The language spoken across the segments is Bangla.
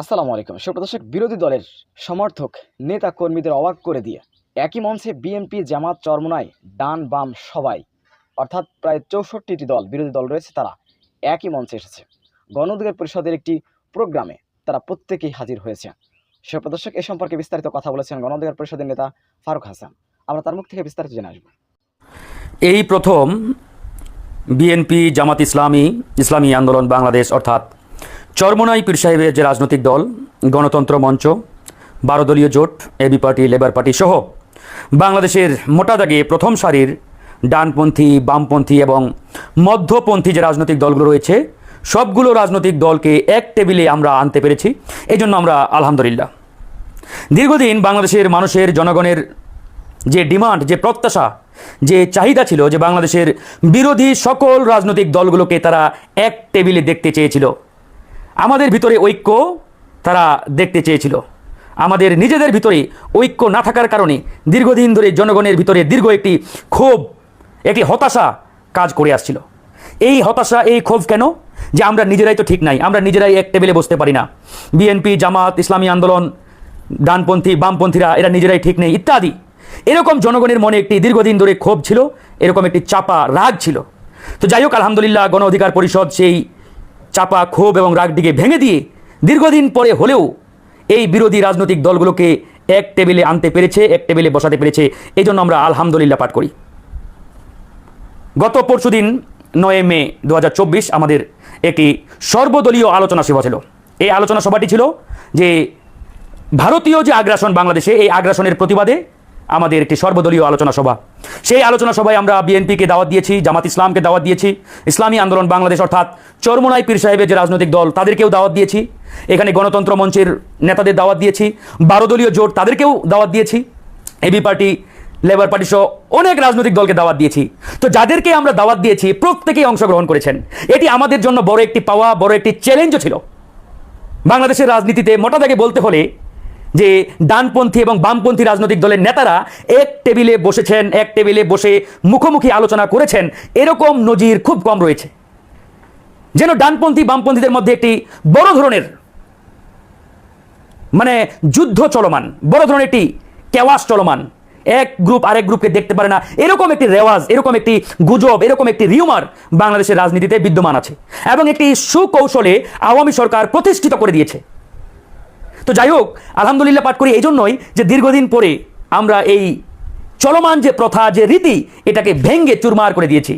আসসালামু আলাইকুম। সুপ্রদর্শক বিরোধী দলের সমর্থক নেতা কর্মীদের অবাক করে দিয়ে একই মঞ্চে বিএনপি, জামাত চরমনায় ডান বাম সবাই, অর্থাৎ প্রায় চৌষট্টিটি দল, বিরোধী দল রয়েছে, তারা একই মঞ্চে এসেছে। গণ পরিষদের একটি প্রোগ্রামে তারা প্রত্যেকেই হাজির হয়েছে। সুপ্রদর্শক এ সম্পর্কে বিস্তারিত কথা বলেছেন গণ পরিষদের নেতা ফারুক হাসান। আমরা তার মুখ থেকে বিস্তারিত জেনে আসব। এই প্রথম বিএনপি, জামাত ইসলামী ইসলামী আন্দোলন বাংলাদেশ, অর্থাৎ চরমনাই পীর সাহেবের যে রাজনৈতিক দল, গণতন্ত্র মঞ্চ বারো দলীয় জোট, এবি পার্টি, লেবার পার্টি সহ বাংলাদেশের মোটা দাগে প্রথম সারির ডানপন্থী, বামপন্থী এবং মধ্যপন্থী যে রাজনৈতিক দলগুলো রয়েছে, সবগুলো রাজনৈতিক দলকে এক টেবিলে আমরা আনতে পেরেছি। এই জন্য আমরা আলহামদুলিল্লাহ। দীর্ঘদিন বাংলাদেশের মানুষের, জনগণের যে ডিমান্ড, যে প্রত্যাশা, যে চাহিদা ছিল যে বাংলাদেশের বিরোধী সকল রাজনৈতিক দলগুলোকে তারা এক টেবিলে দেখতে চেয়েছিল। আমাদের ভিতরে ঐক্য তারা দেখতে চেয়েছিল। আমাদের নিজেদের ভিতরে ঐক্য না থাকার কারণে দীর্ঘদিন ধরে জনগণের ভিতরে দীর্ঘ একটি ক্ষোভ, একটি হতাশা কাজ করে আসছিল। এই হতাশা, এই ক্ষোভ কেন? যে আমরা নিজেরাই তো ঠিক নাই, আমরা নিজেরাই এক টেবিলে বসতে পারি না। বিএনপি, জামাত, ইসলামী আন্দোলন, ডানপন্থী, বামপন্থীরা, এরা নিজেরাই ঠিক নেই, ইত্যাদি। এরকম জনগণের মনে একটি দীর্ঘদিন ধরে ক্ষোভ ছিল, এরকম একটি চাপা রাগ ছিল। তো যাই হোক, আলহামদুলিল্লাহ, গণ অধিকার পরিষদ সেই চাপা ক্ষোভ এবং রাগটিকে ভেঙে দিয়ে দীর্ঘদিন পরে হলেও এই বিরোধী রাজনৈতিক দলগুলোকে এক টেবিলে আনতে পেরেছে, এক টেবিলে বসাতে পেরেছে। এই জন্য আমরা আলহামদুলিল্লাহ পাঠ করি। গত পরশুদিন নয় মে দু হাজার চব্বিশ আমাদের একটি সর্বদলীয় আলোচনা সভা ছিল। এই আলোচনা সভাটি ছিল যে ভারতীয় যে আগ্রাসন বাংলাদেশে, এই আগ্রাসনের প্রতিবাদে আমাদের একটি সর্বদলীয় আলোচনা সভা। সেই আলোচনা সভায় আমরা বিএনপিকে দাওয়াত দিয়েছি, জামাত ইসলামকে দাওয়াত দিয়েছি, ইসলামী আন্দোলন বাংলাদেশ অর্থাৎ চরমোনাই পীর সাহেবের যে রাজনৈতিক দল, তাদেরকেও দাওয়াত দিয়েছি। এখানে গণতন্ত্র মঞ্চের নেতাদের দাওয়াত দিয়েছি। বারো দলীয় জোট, তাদেরকেও দাওয়াত দিয়েছি। এবি পার্টি, লেবার পার্টি সহ অনেক রাজনৈতিক দলকে দাওয়াত দিয়েছি। তো যাদেরকে আমরা দাওয়াত দিয়েছি, প্রত্যেকেই অংশগ্রহণ করেছেন। এটি আমাদের জন্য বড় একটি পাওয়া, বড় একটি চ্যালেঞ্জও ছিল। বাংলাদেশের রাজনীতিতে মোটা দাগে বলতে হলে যে ডানপন্থী এবং বামপন্থী রাজনৈতিক দলের নেতারা এক টেবিলে বসেছেন, এক টেবিলে বসে মুখোমুখি আলোচনা করেছেন। এরকম নজির খুব কম রয়েছে। যেন ডানপন্থী, বামপন্থীদের মধ্যে একটি বড় ধরনের মানে যুদ্ধ চলমান, বড় ধরনের একটি কেওয়াস চলমান। এক গ্রুপ আরেক গ্রুপকে দেখতে পারে না। এরকম একটি রেওয়াজ, এরকম একটি গুজব, এরকম একটি রিউমার বাংলাদেশের রাজনীতিতে বিদ্যমান আছে। এবং একটি সুকৌশলে আওয়ামী সরকার প্রতিষ্ঠিত করে দিয়েছে। তো যাই হোক আলহামদুলিল্লাহ পাঠ করি এই জন্যই যে দীর্ঘদিন পরে আমরা এই চলমান যে প্রথা, যে রীতি, এটাকে ভেঙ্গে চুরমার করে দিয়েছি।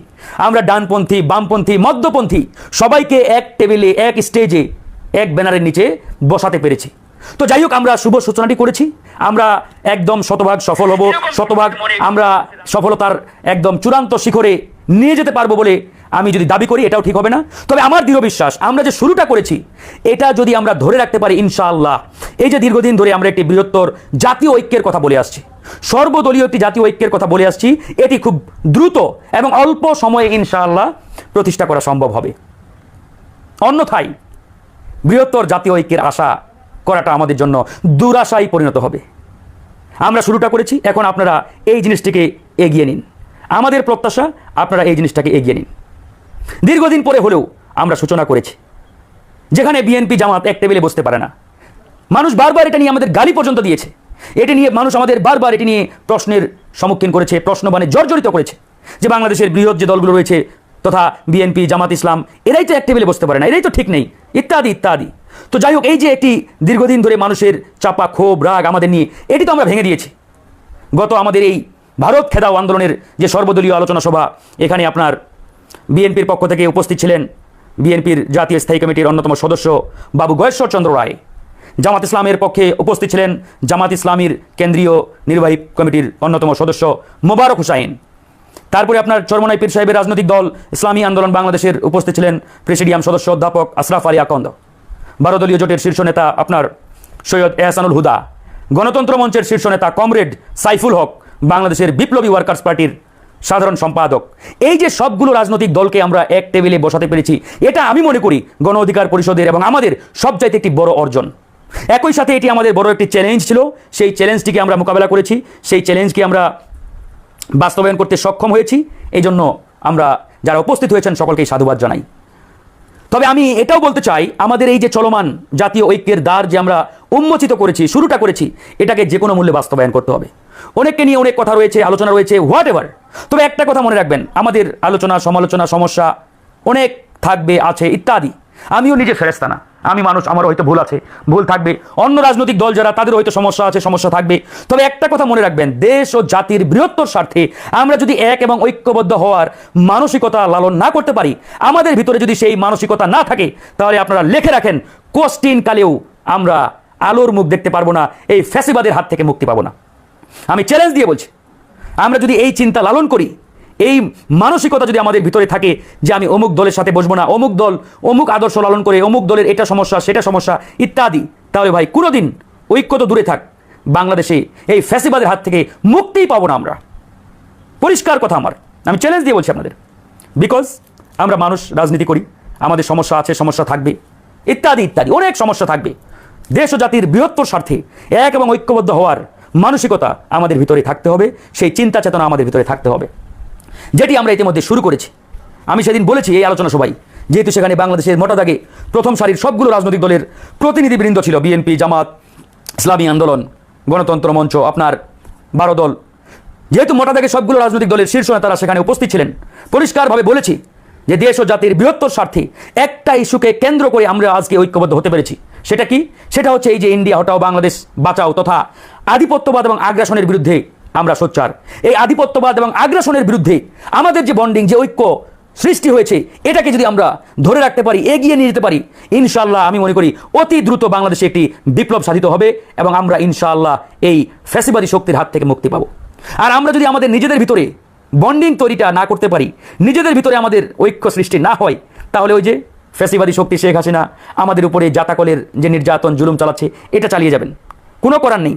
আমরা ডানপন্থী, বামপন্থী, মধ্যপন্থী সবাইকে এক টেবিলে, এক স্টেজে, এক ব্যানারের নিচে বসাতে পেরেছি। তো যাই হোক আমরা শুভ সূচনাটি করেছি। আমরা একদম শতভাগ সফল হব, শতভাগ আমরা সফলতার একদম চূড়ান্ত শিখরে নিয়ে যেতে পারব বলে আমি যদি দাবি করি, এটাও ঠিক হবে না। তবে আমার দৃঢ় বিশ্বাস, আমরা যে শুরুটা করেছি, এটা যদি আমরা ধরে রাখতে পারি, ইনশাআল্লাহ। এই যে দীর্ঘদিন ধরে আমরা একটি বৃহত্তর জাতীয় ঐক্যের কথা বলে আসছি, সর্বদলীয় একটি জাতীয় ঐক্যের কথা বলে আসছি, এটি খুব দ্রুত এবং অল্প সময়ে ইনশাআল্লাহ প্রতিষ্ঠা করা সম্ভব হবে। অন্যথায়, বৃহত্তর জাতীয় ঐক্যের আশা করাটা আমাদের জন্য দুরাশায় পরিণত হবে। আমরা শুরুটা করেছি, এখন আপনারা এই জিনিসটিকে এগিয়ে নিন। আমাদের প্রত্যাশা, আপনারা এই জিনিসটাকে এগিয়ে নিন। দীর্ঘদিন পরে হলেও আমরা সূচনা করেছি। যেখানে বিএনপি জামাত এক টেবিলে বসতে পারে না। মানুষ বারবার এটা নিয়ে আমাদের গালি পর্যন্ত দিয়েছে। এটি নিয়ে মানুষ আমাদের বারবার এটি নিয়ে প্রশ্নের সম্মুখীন করেছে প্রশ্নবাণে জর্জরিত করেছে। যে বাংলাদেশের বৃহৎ যে দলগুলো রয়েছে তথা বিএনপি জামাত ইসলাম, এরাই তো এক টেবিলে বসতে পারে না, এরাই তো ঠিক নেই, ইত্যাদি ইত্যাদি। তো যাই হোক, এই যে একটি দীর্ঘদিন ধরে মানুষের চাপা ক্ষোভ, রাগ আমাদের নিয়ে, এটি তো আমরা ভেঙে দিয়েছি। গত আমাদের এই ভারত খেদাও আন্দোলনের যে সর্বদলীয় আলোচনা সভা, এখানে আপনার বিএনপির পক্ষ থেকে উপস্থিত ছিলেন বিএনপির জাতীয় স্থায়ী কমিটির অন্যতম সদস্য বাবু গয়েশ্বর চন্দ্র রায়। জামাত ইসলামের পক্ষে উপস্থিত ছিলেন জামাত ইসলামীর কেন্দ্রীয় নির্বাহী কমিটির অন্যতম সদস্য মোবারক হুসাইন। তারপরে আপনার চরমনাই পীর সাহেবের রাজনৈতিক দল ইসলামী আন্দোলন বাংলাদেশের উপস্থিত ছিলেন প্রেসিডিয়াম সদস্য অধ্যাপক আশরাফ আলী আকন্দ। দলীয় জোটের শীর্ষ নেতা আপনার সৈয়দ এহসানুল হুদা। গণতন্ত্র মঞ্চের শীর্ষ নেতা কমরেড সাইফুল হক বাংলাদেশের বিপ্লবী ওয়ার্কার্স পার্টির সাধারণ সম্পাদক। এই যে সবগুলো রাজনৈতিক দলকে আমরা এক টেবিলে বসাতে পেরেছি, এটা আমি মনে করি গণ অধিকার পরিষদের এবং আমাদের সবচাইতে একটি বড় অর্জন। একই সাথে এটি আমাদের বড় একটি চ্যালেঞ্জ ছিল। সেই চ্যালেঞ্জটিকে আমরা মোকাবেলা করেছি। সেই চ্যালেঞ্জকে আমরা বাস্তবায়ন করতে সক্ষম হয়েছি। এই জন্য আমরা যারা উপস্থিত হয়েছেন সকলকেই সাধুবাদ জানাই। তবে আমি এটাও বলতে চাই, আমাদের এই যে চলমান জাতীয় ঐক্যের দ্বার যে আমরা উন্মোচিত করেছি, শুরুটা করেছি, এটাকে যে কোনো মূল্যে বাস্তবায়ন করতে হবে। অনেককে নিয়ে অনেক কথা রয়েছে, আলোচনা রয়েছে হোয়াট এভার তবে একটা কথা মনে রাখবেন, আমাদের আলোচনা, সমালোচনা, সমস্যা অনেক থাকবে, আছে, ইত্যাদি। আমিও নিজে ফেরেস্তা না। আমি মানুষ, আমারও হয়তো ভুল আছে, ভুল থাকবে। অন্য রাজনৈতিক দল যারা তাদের হয়তো সমস্যা আছে, সমস্যা থাকবে। তবে একটা কথা মনে রাখবেন, দেশ ও জাতির বৃহত্তর স্বার্থে আমরা যদি এক এবং ঐক্যবদ্ধ হওয়ার মানসিকতা লালন না করতে পারি, আমাদের ভিতরে যদি সেই মানসিকতা না থাকে, তাহলে আপনারা লেখে রাখেন কোশ্চিন কালেও আমরা আলোর মুখ দেখতে পারব না, এই ফ্যাসিবাদের হাত থেকে মুক্তি পাবো না। আমি চ্যালেঞ্জ দিয়ে বলছি। আমরা যদি এই চিন্তা লালন করি, এই মানসিকতা যদি আমাদের ভিতরে থাকে যে আমি অমুক দলের সাথে বসবো না, অমুক দল অমুক আদর্শ লালন করে, অমুক দলের এটা সমস্যা, সেটা সমস্যা ইত্যাদি, তাহলে ভাই কোনোদিন ঐক্য তো দূরে থাক। বাংলাদেশে এই ফ্যাসিবাদের হাত থেকে মুক্তিই পাবো না আমরা। পরিষ্কার কথা আমার। আমি চ্যালেঞ্জ দিয়ে বলছি আপনাদের। বিকজ আমরা মানুষ, রাজনীতি করি, আমাদের সমস্যা আছে, সমস্যা থাকবে, ইত্যাদি ইত্যাদি, অনেক সমস্যা থাকবে। দেশ ও জাতির বৃহত্তর স্বার্থে এক এবং ঐক্যবদ্ধ হওয়ার মানসিকতা আমাদের ভিতরে থাকতে হবে, সেই চিন্তা চেতনা আমাদের ভিতরে থাকতে হবে। যেটি আমরা ইতিমধ্যে শুরু করেছি। আমি সেদিন বলেছি এই আলোচনা সবাই যেহেতু সেখানে বাংলাদেশের মোটা দাগে প্রথম সারির সবগুলো রাজনৈতিক দলের প্রতিনিধিবৃন্দ ছিল, বিএনপি, জামাত, ইসলামী আন্দোলন, গণতন্ত্র মঞ্চ, আপনার বারো দল। যেহেতু মোটা দাগে সবগুলো রাজনৈতিক দলের শীর্ষ নেতারা সেখানে উপস্থিত ছিলেন, পরিষ্কারভাবে বলেছি যে দেশ ও জাতির বৃহত্তর স্বার্থে একটা ইস্যুকে কেন্দ্র করে আমরা আজকে ঐক্যবদ্ধ হতে পেরেছি। সেটা কি? সেটা হচ্ছে এই যে ইন্ডিয়া, হটাও বাংলাদেশ, বাঁচাও তথা আধিপত্যবাদ এবং আগ্রাসনের বিরুদ্ধে আমরা সোচ্চার। এই আধিপত্যবাদ এবং আগ্রাসনের বিরুদ্ধে আমাদের যে বন্ডিং যে ঐক্য সৃষ্টি হয়েছে, এটাকে যদি আমরা ধরে রাখতে পারি, এগিয়ে নিয়ে যেতে পারি ইনশাল্লাহ আমি মনে করি অতি দ্রুত বাংলাদেশে একটি বিপ্লব সাধিত হবে এবং আমরা ইনশাআল্লাহ এই ফ্যাসিবাদী শক্তির হাত থেকে মুক্তি পাবো। আর আমরা যদি আমাদের নিজেদের ভিতরে বন্ডিং তৈরিটা না করতে পারি, নিজেদের ভিতরে আমাদের ঐক্য সৃষ্টি না হয়, তাহলে ওই যে ফ্যাসিবাদী শক্তি শেখ হাসিনা আমাদের উপরে জাতাকলের যে নির্যাতন, জুলুম চালাচ্ছে, এটা চালিয়ে যাবেন। কোনো করার নেই।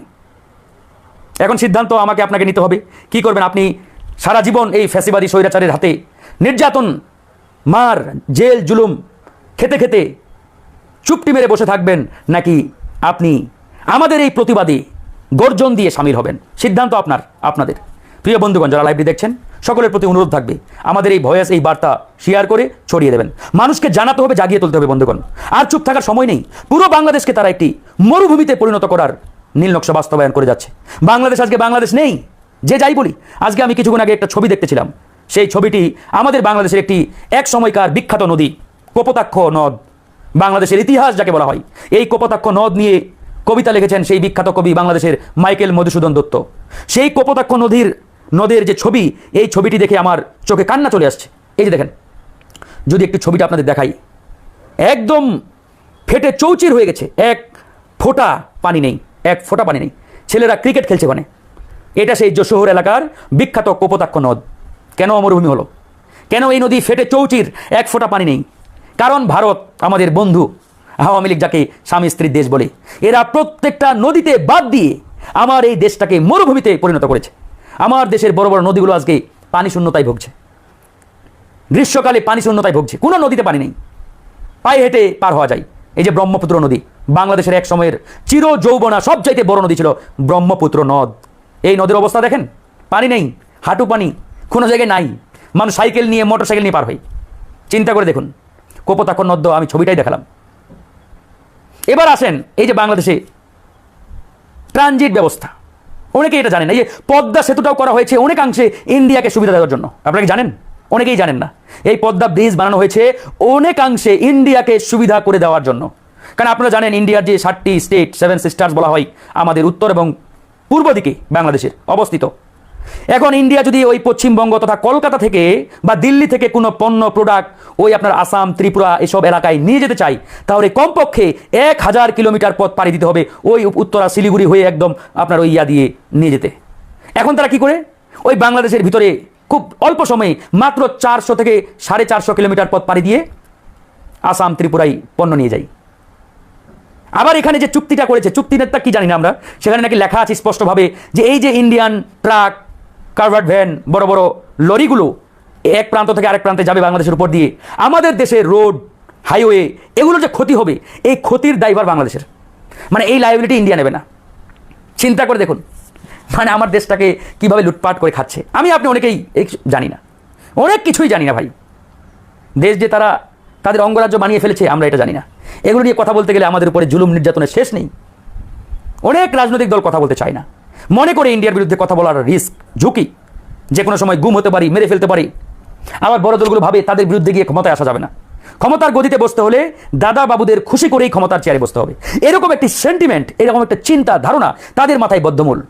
এখন সিদ্ধান্ত আমাকে আপনাকে নিতে হবে। কি করবেন আপনি? সারা জীবন এই ফ্যাসিবাদী স্বৈরাচারের হাতে নির্যাতন, মার, জেল, জুলুম, খেতে খেতে চুপটি মেরে বসে থাকবেন নাকি আপনি আমাদের এই প্রতিবাদে গর্জন দিয়ে সামিল হবেন? সিদ্ধান্ত আপনার, আপনাদের। প্রিয় বন্ধুগণ, যারা লাইভটি দেখছেন সকলের প্রতি অনুরোধ থাকবে। আমাদের এই ভয়েস, এই বার্তা শেয়ার করে ছড়িয়ে দেবেন। মানুষকে জানাতে হবে, জাগিয়ে তুলতে হবে, বন্ধুগণ। আর চুপ থাকার সময় নেই। পুরো বাংলাদেশকে তারা একটি মরুভূমিতে পরিণত করার নীল নকশা বাস্তবায়ন করে যাচ্ছে। বাংলাদেশ আজকে বাংলাদেশ নেই। যে যাই বলি, আজকে আমি কিছুক্ষণ আগে একটা ছবি দেখতেছিলাম। সেই ছবিটি আমাদের বাংলাদেশের একটি এক সময়কার বিখ্যাত নদী, কপোতাক্ষ নদ। বাংলাদেশের ইতিহাস যাকে বলা হয়। এই কপোতাক্ষ নদ নিয়ে কবিতা লিখেছেন সেই বিখ্যাত কবি বাংলাদেশের মাইকেল মধুসূদন দত্ত। সেই কপোতাক্ষ নদীর নদের যে ছবি, এই ছবিটি দেখে আমার চোখে কান্না চলে আসছে। এই যে দেখেন, যদি একটু ছবিটা আপনাদের দেখাই। একদম ফেটে চৌচির হয়ে গেছে, এক ফোঁটা পানি নেই, এক ফোঁটা পানি নেই। ছেলেরা ক্রিকেট খেলছে মানে এটা সেই যশোহর এলাকার বিখ্যাত কপোতাক্ষ নদ। কেন মরুভূমি হলো? কেন এই নদী ফেটে চৌচির এক ফোঁটা পানি নেই? কারণ ভারত আমাদের বন্ধু, আওয়ামী লীগ যাকে স্বামী স্ত্রীর দেশ বলে, এরা প্রত্যেকটা নদীতে বাদ দিয়ে আমার এই দেশটাকে মরুভূমিতে পরিণত করেছে। আমার দেশের বড় বড় নদীগুলো আজকে পানি শূন্যতায় ভুগছে। গ্রীষ্মকালে পানি শূন্যতায় ভুগছে। কোনো নদীতে পানি নেই। পায়ে হেঁটে পার হওয়া যায়। এই যে ব্রহ্মপুত্র নদী, বাংলাদেশের এক সময়ের চির যৌবনা সবচাইতে বড় নদী ছিল ব্রহ্মপুত্র নদ। এই নদীর অবস্থা দেখেন? পানি নেই, হাঁটু পানি, কোনো জায়গায় নাই। মানুষ সাইকেল নিয়ে মোটর সাইকেল নিয়ে পার হয়। চিন্তা করে দেখুন, কোপতাক্ষ নদ্য আমি ছবিটাই দেখালাম। এবার আসেন এই যে বাংলাদেশে ট্রানজিট ব্যবস্থা। অনেকে এটা জানেন এই যে পদ্মা সেতুটাও করা হয়েছে অনেকাংশে ইন্ডিয়াকে সুবিধা দেওয়ার জন্য। আপনারা কি জানেন? অনেকেই জানেন না। এই পদ্মা ব্রিজ বানানো হয়েছে অনেকাংশে ইন্ডিয়াকে সুবিধা করে দেওয়ার জন্য। কারণ আপনারা জানেন, ইন্ডিয়ার যে ষাটটি স্টেট সেভেন সিস্টার্স বলা হয় আমাদের উত্তর এবং পূর্ব দিকে বাংলাদেশের অবস্থিত। এখন ইন্ডিয়া যদি ওই পশ্চিমবঙ্গ তথা কলকাতা থেকে বা দিল্লি থেকে কোনো পণ্য প্রোডাক্ট ওই আপনার আসাম, ত্রিপুরা এসব এলাকায় নিয়ে যেতে চাই তাহলে কমপক্ষে এক হাজার কিলোমিটার পথ পাড়ি দিতে হবে ওই উত্তরা শিলিগুড়ি হয়ে একদম আপনার ওই ইয়া দিয়ে নিয়ে যেতে। এখন তারা কি করে? ওই বাংলাদেশের ভিতরে খুব অল্প সময়ে মাত্র চারশো থেকে সাড়ে চারশো কিলোমিটার পথ পাড়ি দিয়ে আসাম, ত্রিপুরায় পণ্য নিয়ে যায়। আবার এখানে যে চুক্তিটা করেছে চুক্তিটা কি জানি না আমরা, সেখানে নাকি লেখা আছে স্পষ্টভাবে যে এই যে ইন্ডিয়ান ট্রাক কারভার্ট ভ্যান, বড় বড় লরিগুলো এক প্রান্ত থেকে আরেক প্রান্তে যাবে বাংলাদেশের উপর দিয়ে। আমাদের দেশের রোড, হাইওয়ে এগুলো যে ক্ষতি হবে, এই ক্ষতির দায়ভার বাংলাদেশের। মানে এই লাইবিলিটি ইন্ডিয়া নেবে না। চিন্তা করে দেখুন মানে আমার দেশটাকে কীভাবে লুটপাট করে খাচ্ছে। আমি, আপনি অনেকেই জানি না। অনেক কিছুই জানি না ভাই। দেশ যে তারা তাদের অঙ্গরাজ্য বানিয়ে ফেলেছে, আমরা এটা জানি না। এগুলো নিয়ে কথা বলতে গেলে আমাদের উপরে জুলুম নির্যাতনের শেষ নেই। অনেক রাজনৈতিক দল কথা বলতে চায় না। মনে করে ইন্ডিয়ার বিরুদ্ধে কথা বলার রিস্ক, ঝুঁকি, যে কোনো সময় গুম হতে পারি, মেরে ফেলতে পারি। আবার বড় দলগুলো ভাবে তাদের বিরুদ্ধে গিয়ে ক্ষমতায় আসা যাবে না। ক্ষমতার গতিতে বসতে হলে দাদা বাবুদের খুশি করেই ক্ষমতার চেয়ারে বসতে হবে। এরকম একটি সেন্টিমেন্ট এরকম একটা চিন্তা ধারণা তাদের মাথায় বদ্ধমূল।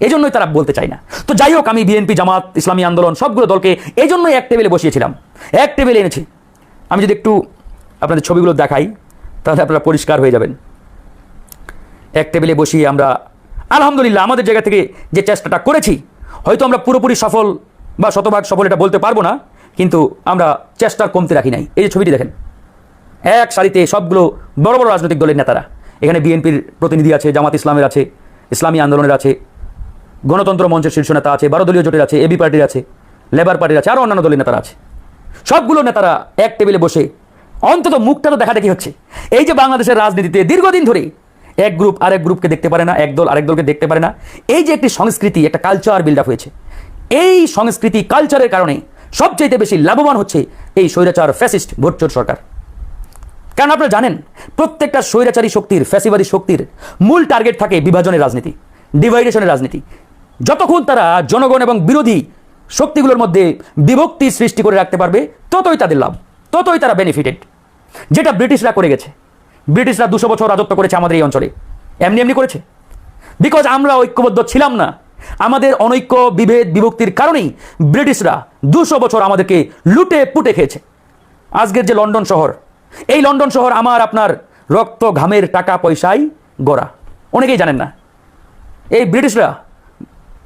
এই জন্যই তারা বলতে চায় না। তো যাই হোক, আমি বিএনপি, জামাত, ইসলামী আন্দোলন সবগুলো দলকে এই জন্যই এক টেবিলে বসিয়েছিলাম। এক টেবিলে এনেছি। আমি যদি একটু আপনাদের ছবিগুলো দেখাই, তাহলে আপনারা পরিষ্কার হয়ে যাবেন। এক টেবিলে বসিয়ে আমরা আলহামদুলিল্লাহ, আমাদের জায়গা থেকে যে চেষ্টাটা করেছি, হয়তো আমরা পুরোপুরি সফল বা শতভাগ সফল এটা বলতে পারব না, কিন্তু আমরা চেষ্টার কমতে রাখি নাই। এই যে ছবিটি দেখেন, এক সারিতে সবগুলো বড় বড় রাজনৈতিক দলের নেতারা, এখানে বিএনপির প্রতিনিধি আছে, জামাত ইসলামের আছে, ইসলামী আন্দোলনের আছে, গণতন্ত্র মঞ্চের শীর্ষ নেতা আছে বারো দলীয় জোটের আছে, এবি পার্টির আছে, লেবার পার্টির আছে আরও অন্যান্য দলের নেতারা আছে। সবগুলো নেতারা এক টেবিলে বসে অন্তত মুখটা তো দেখা দেখি হচ্ছে। এই যে বাংলাদেশের রাজনীতিতে দীর্ঘদিন ধরে এক গ্রুপ আরেক গ্রুপকে দেখতে পারে না, এক দল আরেক দলকে দেখতে পারে না। এই যে একটি সংস্কৃতি, একটা কালচার বিল্ড আপ হয়েছে, এই সংস্কৃতি কালচারের কারণে সবচাইতে বেশি লাভবান হচ্ছে এই স্বৈরাচার ফ্যাসিস্ট ভোটচোর সরকার। কারণ আপনারা জানেন, প্রত্যেকটা স্বৈরাচারী শক্তির, ফ্যাসিবাদী শক্তির মূল টার্গেট থাকে বিভাজনের রাজনীতি ডিভাইডেশনের রাজনীতি। যতক্ষণ তারা জনগণ এবং বিরোধী শক্তিগুলোর মধ্যে বিভক্তি সৃষ্টি করে রাখতে পারবে, ততই তাদের লাভ, ততই তারা বেনিফিটেড যেটা ব্রিটিশরা করে গেছে। ব্রিটিশরা দুশো বছর রাজত্ব করেছে আমাদের এই অঞ্চলে। এমনি এমনি করেছে। বিকজ আমরা ঐক্যবদ্ধ ছিলাম না। আমাদের অনৈক্য, বিভেদ, বিভক্তির কারণেই ব্রিটিশরা দুশো বছর আমাদেরকে লুটে পুটে খেয়েছে। আজকের যে লন্ডন শহর, এই লন্ডন শহর আমার আপনার রক্ত ঘামের টাকা পয়সায় গড়া। অনেকেই জানেন না। এই ব্রিটিশরা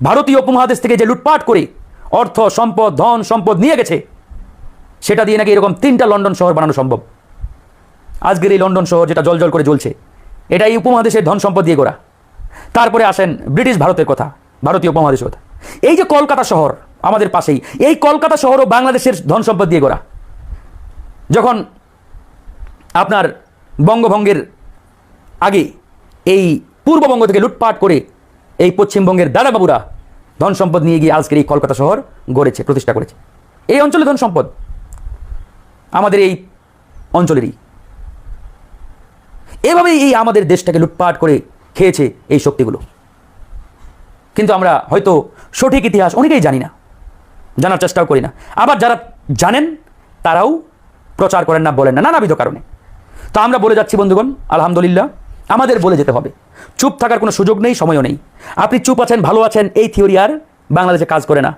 ভারতীয় উপমহাদেশ থেকে যে লুটপাট করে অর্থ, সম্পদ, ধন, সম্পদ নিয়ে গেছে, সেটা দিয়ে নাকি এরকম তিনটা লন্ডন শহর বানানো সম্ভব। আজকের এই লন্ডন শহর যেটা জলজল করে জ্বলছে এটা এই উপমহাদেশের ধন সম্পদ দিয়ে গড়া। তারপরে আসেন ব্রিটিশ ভারতের কথা, ভারতীয় উপমহাদেশের কথা এই যে কলকাতা শহর আমাদের পাশেই, এই কলকাতা শহরও বাংলাদেশের ধন সম্পদ দিয়ে গড়া। যখন আপনার বঙ্গভঙ্গের আগে এই পূর্ববঙ্গ থেকে লুটপাট করে এই পশ্চিমবঙ্গের দাদাবাবুরা ধন সম্পদ নিয়ে গিয়ে আজকের এই কলকাতা শহর গড়েছে, প্রতিষ্ঠা করেছে। এই অঞ্চলে ধন সম্পদ আমাদের এই অঞ্চলেরই। এভাবেই এই আমাদের দেশটাকে লুটপাট করে খেয়েছে এই শক্তিগুলো। কিন্তু আমরা হয়তো সঠিক ইতিহাস অনেকেই জানি না, জানার চেষ্টাও করি না। আবার যারা জানেন, তারাও প্রচার করেন না, বলেন না, নানাবিধ কারণে। তো আমরা বলে যাচ্ছি, বন্ধুগণ, আলহামদুলিল্লাহ, আমাদের বলে যেতে হবে। চুপ থাকার কোনো সুযোগ নেই, সময়ও নেই। আপনি চুপ আছেন, ভালো আছেন, এই থিওরি আর বাংলাদেশে কাজ করে না।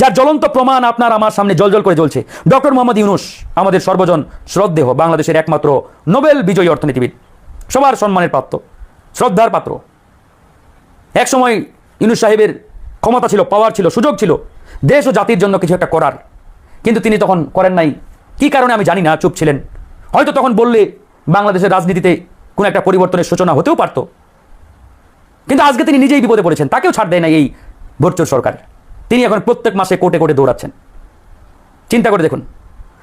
যার জ্বলন্ত প্রমাণ আপনার আমার সামনে জলজল করে জ্বলছে, ডক্টর মোহাম্মদ ইউনুস, আমাদের সর্বজন শ্রদ্ধেহ বাংলাদেশের একমাত্র নোবেল বিজয়ী অর্থনীতিবিদ। সবার সম্মানের পাত্র, শ্রদ্ধার পাত্র। একসময় ইউনুস সাহেবের ক্ষমতা ছিল পাওয়ার ছিল, সুযোগ ছিল, দেশ ও জাতির জন্য কিছু একটা করার। কিন্তু তিনি তখন করেন নাই। কি কারণে আমি জানি না, চুপ ছিলেন। হয়তো তখন বললে বাংলাদেশের রাজনীতিতে কোনো একটা পরিবর্তনের সূচনা হতেও পারত। কিন্তু আজকে তিনি নিজেই বিপদে পড়েছেন, তাকেও ছাড় দেয় না এই ভোটচোর সরকার। তিনি এখন প্রত্যেক মাসে কোটে কোর্টে দৌড়াচ্ছেন। চিন্তা করে দেখুন।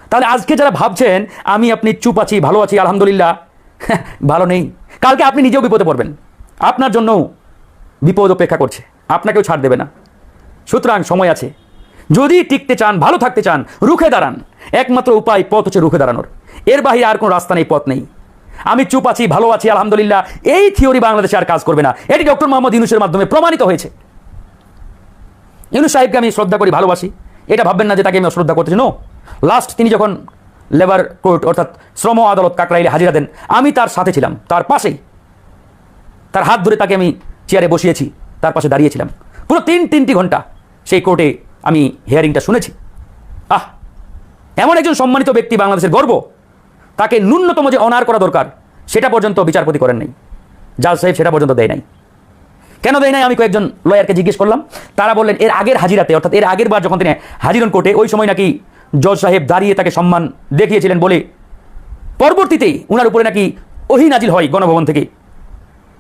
তাহলে আজকে যারা ভাবছেন, আমি আপনি চুপ আছি, ভালো আছি, আলহামদুলিল্লাহ ভালো নেই। কালকে আপনি নিজেও বিপদে পড়বেন। আপনার জন্যও বিপদ অপেক্ষা করছে। আপনাকেও ছাড় দেবে না। সুতরাং সময় আছে। যদি টিকতে চান, ভালো থাকতে চান, রুখে দাঁড়ান। একমাত্র উপায় পথ হচ্ছে রুখে দাঁড়ানোর। এর বাহিরে আর কোনো রাস্তা নেই, পথ নেই। আমি চুপ আছি, ভালো আছি, আলহামদুলিল্লাহ। এই থিওরি বাংলাদেশে আর কাজ করবে না। এটি ডক্টর মোহাম্মদ ইউনুসের মাধ্যমে প্রমাণিত হয়েছে। ইউনুস সাহেবকে আমি শ্রদ্ধা করি, ভালোবাসি। এটা ভাববেন না যে তাকে আমি অশ্রদ্ধা করতেছি। নো লাস্ট তিনি যখন লেবার কোর্ট অর্থাৎ শ্রম আদালত কাকরাইলে হাজিরা দেন। আমি তার সাথে ছিলাম। তার পাশেই, তার হাত ধরে তাকে আমি চেয়ারে বসিয়েছি। তার পাশে দাঁড়িয়েছিলাম। পুরো তিন তিনটি ঘণ্টা সেই কোর্টে আমি হিয়ারিংটা শুনেছি। আহ! এমন একজন সম্মানিত ব্যক্তি বাংলাদেশের গর্ব। তাকে ন্যূনতম যে অনার করা দরকার, সেটা পর্যন্ত বিচারপতি করেন নাই। জাজ সাহেব সেটা পর্যন্ত দেয় নাই। কেন দেয় নাই আমি কয়েকজন লয়ারকে জিজ্ঞেস করলাম। তারা বললেন, এর আগের হাজিরাতে, অর্থাৎ এর আগের বার যখন তিনি হাজিরন কোর্টে, ওই সময় নাকি জজ সাহেব দাঁড়িয়ে তাকে সম্মান দেখিয়েছিলেন বলে পরবর্তীতে উনার উপরে নাকি ওহি নাজিল হয় গণভবন থেকে,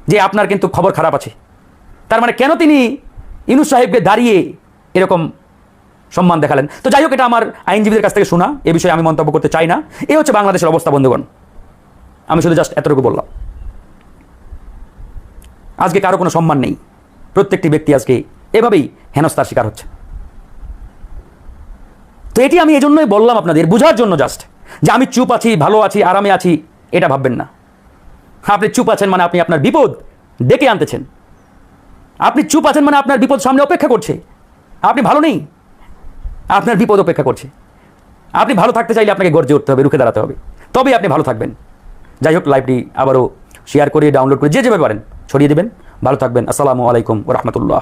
যে আপনার কিন্তু খবর খারাপ আছে। তার মানে কেন তিনি ইনুস সাহেবকে দাঁড়িয়ে এরকম সম্মান দেখালেন? তো যাই হোক, এটা আমার আইনজীবীদের কাছ থেকে শোনা, এ বিষয়ে আমি মন্তব্য করতে চাই না। এ হচ্ছে বাংলাদেশের অবস্থা, বন্ধুগণ। আমি শুধু জাস্ট এতটুকু বললাম। আজকে কারও কোনো সম্মান নেই। প্রত্যেকটি ব্যক্তি আজকে এভাবেই হেনস্থার শিকার হচ্ছে। তো এটি আমি এজন্যই বললাম আপনাদের, বোঝার জন্য জাস্ট যে আমি চুপ আছি, ভালো আছি, আরামে আছি, এটা ভাববেন না। আপনি চুপ আছেন মানে আপনি আপনার বিপদ ডেকে আনতেছেন। আপনি চুপ আছেন মানে আপনার বিপদ সামনে অপেক্ষা করছে। আপনি ভালো নেই, আপনার বিপদ অপেক্ষা করছে। আপনি ভালো থাকতে চাইলে আপনাকে গর্জে উঠতে হবে, রুখে দাঁড়াতে হবে। তবেই আপনি ভালো থাকবেন। যাই হোক লাইভটি আবারও শেয়ার করে ডাউনলোড করে যে যেভাবে পারেন, ছড়িয়ে দেবেন। ভালো থাকবেন। আসসালামু আলাইকুম রহমতুল্লাহ।